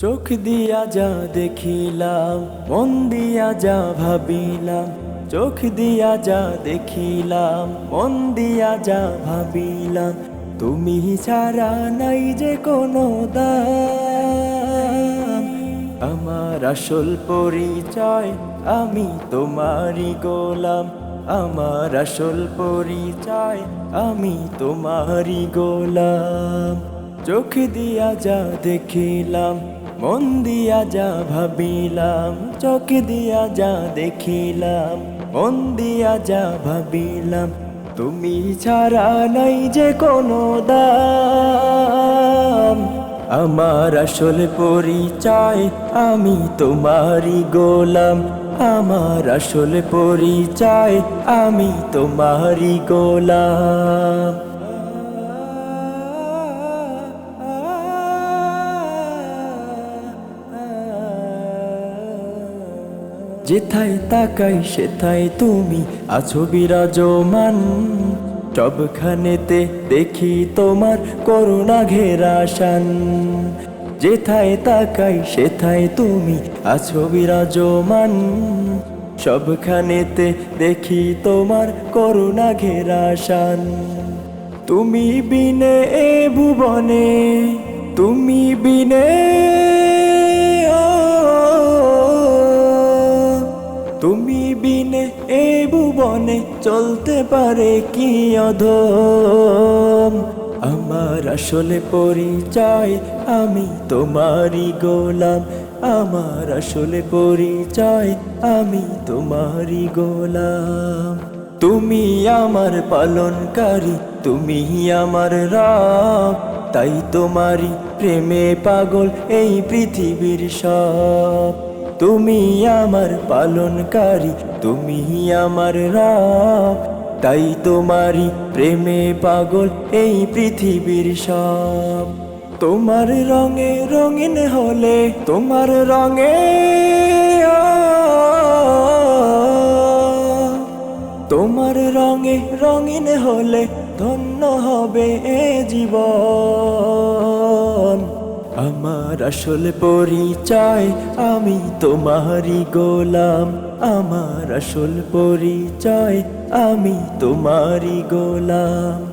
চোখ দিয়া যা দেখিলাম, মন দিয়া যা ভাবিলাম, চোখ দিয়া যা দেখিলাম, মন দিয়া যা ভাবিলাম, তুমি ছাড়া নাই যে কোনো দাম। আমার আসল পরিচয় আমি তোমারই গোলাম, আমার আসল পরিচয় আমি তোমারই গোলাম। চোখ দিয়া যা দেখিলাম মন দিয়া যা ভাবিলাম, চোখ দিয়া যা দেখিলাম, মন দিয়া যা ভাবিলাম, তুমি ছাড়া নাই যে কোনো দাম। আমার আসল পরিচয় আমি তোমারই গোলাম, আমার আসল পরিচয় আমি তোমারই গোলাম। যেথায় তাকাই, সেথায় তুমি আছো বিরাজমান। সবখানেতে দেখি তোমার করুণা ঘেরা শান। যেথায় তাকাই, সেথায় তুমি আছো বিরাজমান। সবখানেতে দেখি তোমার করুণা ঘেরা শান। তুমি বিনে এ ভুবনে বিনে এ ভুবনে চলতে পারে কি অধম? আমার আসলে পরিচয়, আমি তোমারই গোলাম। আমার আসলে পরিচয়, আমি তোমারই গোলাম। তুমি আমার পালনকারী, তুমি আমার রাম। তাই তোমারই প্রেমে পাগল এই পৃথিবীর সব। তুমি আমার পালনকারী, তুমি আমার রাম তাই তোমারই প্রেমে পাগল এই পৃথিবীর সব। তোমার রঙে রঙিন হলে তোমার রঙে তোমার রঙে রঙিন হলে ধন্য হবে এ জীবন। আমার আসল পরিচয়, আমি তোমারই গোলাম। আমার আসল পরিচয়, আমি তোমারই গোলাম।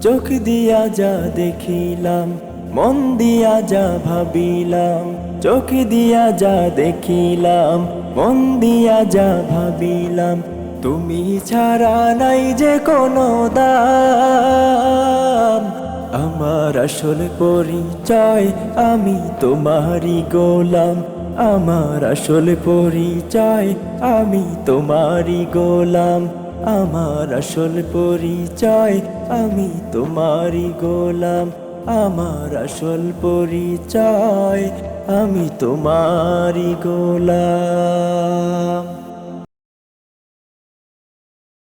চোখ দিয়া যা দেখিলাম, মন দিয়া যা ভাবিলাম। চোখ দিয়া যা দেখিলাম, মন দিয়া যা ভাবিলাম। তুমি ছাড়া নাই যে কোনো দাম। আমার আসল পরিচয়, আমি তোমারই গোলাম। আমার আসল পরিচয়, আমি তোমারই গোলাম। আমার আসল পরিচয়, আমি তোমারই গোলাম। আমার আসল পরিচয়, আমি তোমারই গোলাম।